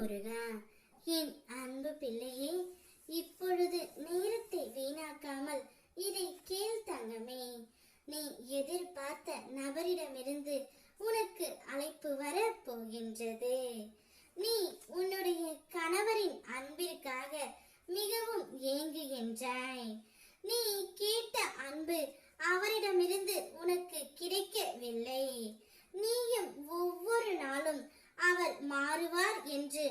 முருகா என் அன்பு பிள்ளையே இப்பொழுது நேரத்தை வீணாக்காமல் இதை கேள் தங்கமே. நீ எதிர்பார்த்த நபரிடமிருந்து உனக்கு அழைப்பு வர போகின்றது. நீ உன்னுடைய கணவரின் அன்பிற்காக மிகவும் ஏங்குகின்றாய். நீ கேட்ட அன்பு அவரிடமிருந்து உனக்கு கிடைக்கவில்லை நீயும் ஒவ்வொரு நாளும் அவர் மாறுவார் என்று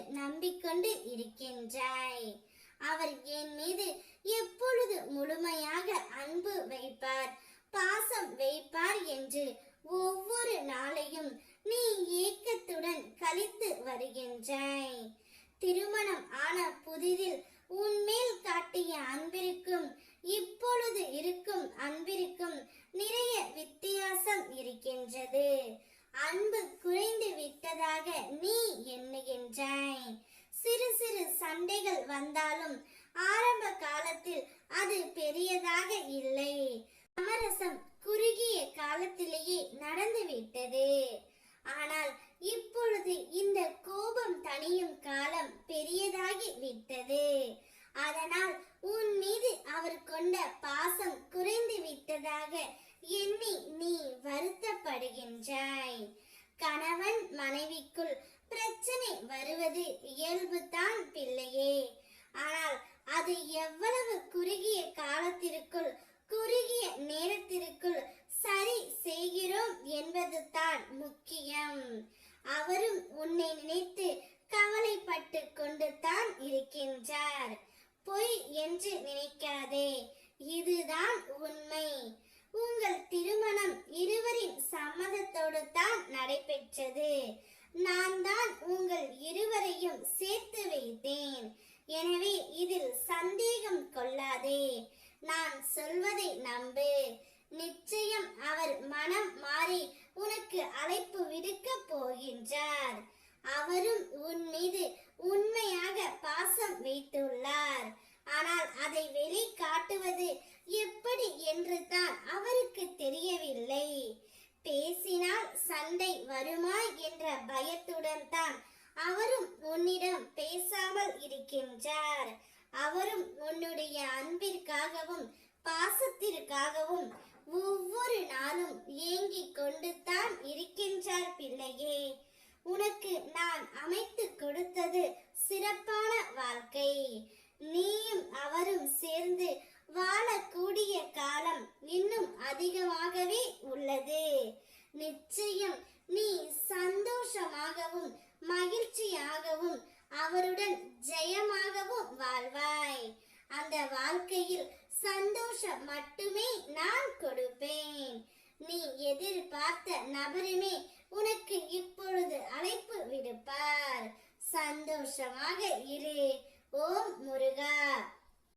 நம்பிக்கொண்டு இருக்கின்றாய். அவர் என் மீது எப்பொழுது முழுமையாக அன்பு வைப்பார் பாசம் வைப்பார் என்று ஒவ்வொரு நாளையும் நீ ஏக்கத்துடன் கழித்து வருகின்றாய். திருமணம் ஆன புதிதில் உன்மேல் காட்டிய அன்பிற்கும் இப்பொழுது இருக்கும் அன்பிற்கும் நிறைய வித்தியாசம் இருக்கின்றது. அன்பு குறைந்து விட்டதாக நீ எண்ணுகின்றாய். சிறு சிறு சண்டைகள் வந்தாலும் ஆரம்ப காலத்தில் அது பெரியதாக இல்லை. சமரசம் குறுகிய காலத்திலேயே நடந்துவிட்டது ஆனால் இப்பொழுது இந்த கோபம் தணியும் காலம் பெரியதாகி விட்டது. அதனால் உன் மீது அவர் கொண்ட பாசம் குறைந்து விட்டதாக எண்ணி நீ வருத்தப்படுகின்றாய். கணவன் அது எவ்வளவு குறுகிய காலத்திற்குள் குறுகிய நேரத்திற்குள் சரி செய்கிறோம் என்பதுதான் முக்கியம். அவரும் உன்னை நினைத்து கவலைப்பட்டு கொண்டு தான் இருக்கின்றார். பொய் என்று நினைக்காதே இதுதான் உண்மை. உங்கள் திருமணம் இருவரின் சம்மதத்தோடு தான் நடைபெற்றது. நான் தான் உங்கள் இருவரையும் சேர்த்து வைத்தேன். எனவே இதில் சந்தேகம் கொள்ளாதே. நான் சொல்வதை நம்பு. நிச்சயம் அவர் மனம் மாறி உனக்கு அழைப்பு விடுக்க போகின்றார். அவரும் உன் மீது உண்மையாக பாசம் வைத்துள்ளார். ஆனால் அதை வெளிக்காட்டுவது எப்படி என்று தான் அவருக்கு தெரிய அவரும் உன்னிடம் பேசாமல் இருக்கின்றார். அவரும் உன்னுடைய அன்பிற்காகவும் பாசத்திற்காகவும் ஒவ்வொரு நாளும் ஏங்கிக் கொண்டு தான் இருக்கின்றார் பிள்ளையே. உனக்கு நான் அமைத்து கொடுத்தது சிறப்பான வாழ்க்கை. நீயும் அவரும் சேர்ந்து வாழக்கூடிய காலம் இன்னும் அதிகமாகவே உள்ளது. நிச்சயம் நீ சந்தோஷமாகவும் மகிழ்ச்சியாகவும் அவருடன் ஜெயமாகவும் வாழ்வாய். அந்த வாழ்க்கையில் சந்தோஷம் மட்டுமே நான் கொடுப்பேன். நீ எதிர்பார்த்த நபருமே உனக்கு இப்பொழுது அழைப்பு விடுப்பார். சந்தோஷமாக இரு. ஓம் முருகா.